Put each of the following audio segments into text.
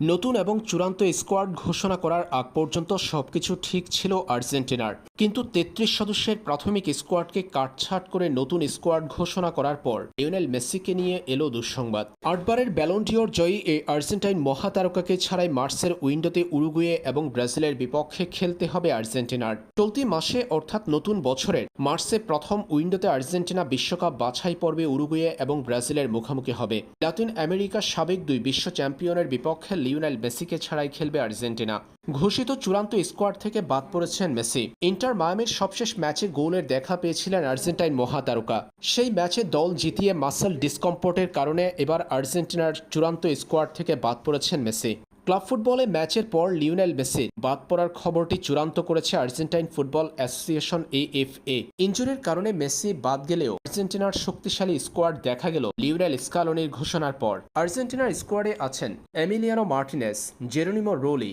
নতুন এবং চূড়ান্ত স্কোয়াড ঘোষণা করার আগ পর্যন্ত সবকিছু ঠিক ছিল আর্জেন্টিনার। কিন্তু তেত্রিশ সদস্যের প্রাথমিক স্কোয়াডকে কাটছাট করে নতুন স্কোয়াড ঘোষণা করার পর লিওনেল মেসিকে নিয়ে এলো দুঃসংবাদ। আটবারের ব্যালন্ডিওর জয়ী এই আর্জেন্টাইন মহাতারকাকে ছাড়াই মার্চের উইন্ডোতে উরুগুয়ে এবং ব্রাজিলের বিপক্ষে খেলতে হবে আর্জেন্টিনার। চলতি মাসে অর্থাৎ নতুন বছরের মার্চে প্রথম উইন্ডোতে আর্জেন্টিনা বিশ্বকাপ বাছাই পর্বে উরুগুয়ে এবং ব্রাজিলের মুখোমুখি হবে। লাতিন আমেরিকার সাবেক দুই বিশ্ব চ্যাম্পিয়নের বিপক্ষে লিওনেল মেসিকে ছাড়াই খেলবে আর্জেন্টিনা। ঘোষিত চূড়ান্ত স্কোয়াড থেকে বাদ পড়েছেন মেসি। ইন্টার মায়ামির সবশেষ ম্যাচে গোলের দেখা পেয়েছিলেন আর্জেন্টাইন মহাতারকা। সেই ম্যাচে দল জিতিয়ে মাসেল ডিসকম্পোর্টের কারণে এবার আর্জেন্টিনার চূড়ান্ত স্কোয়াড থেকে বাদ পড়েছেন মেসি। ক্লাব ফুটবলে ম্যাচের পর লিওনেল মেসি, বাদ পড়ার খবরটি চূড়ান্ত করেছে আর্জেন্টাইন ফুটবল অ্যাসোসিয়েশন এএফএ। ইঞ্জুরির কারণে মেসি বাদ গেলেও আর্জেন্টিনার শক্তিশালী স্কোয়াড দেখা গেল লিওনেল স্কালোনির ঘোষণার পর। আর্জেন্টিনার স্কোয়াডে আছেন Emiliano Martinez, Geronimo Rulli,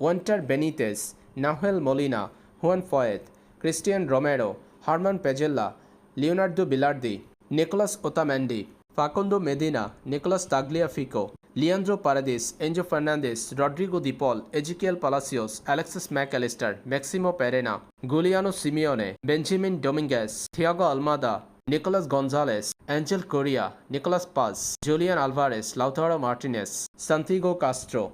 Walter Benitez, Nahuel Molina, Juan Foyth, Cristian Romero, German Pezzella Leonardo Balerdi, Nicolas Otamendi Facundo Medina, Nicolas Tagliafico. Leandro Paredes, Enzo Fernandez, Rodrigo De Paul Exequiel Palacios Alexis Mac Allister, Maximo Perrone Giuliano Simeone, Benjamin Dominguez, Thiago Almada, Nicolas Gonzalez Angel Correa, Nicolas Paz Julian Alvarez Lautaro Martinez, Santiago Castro.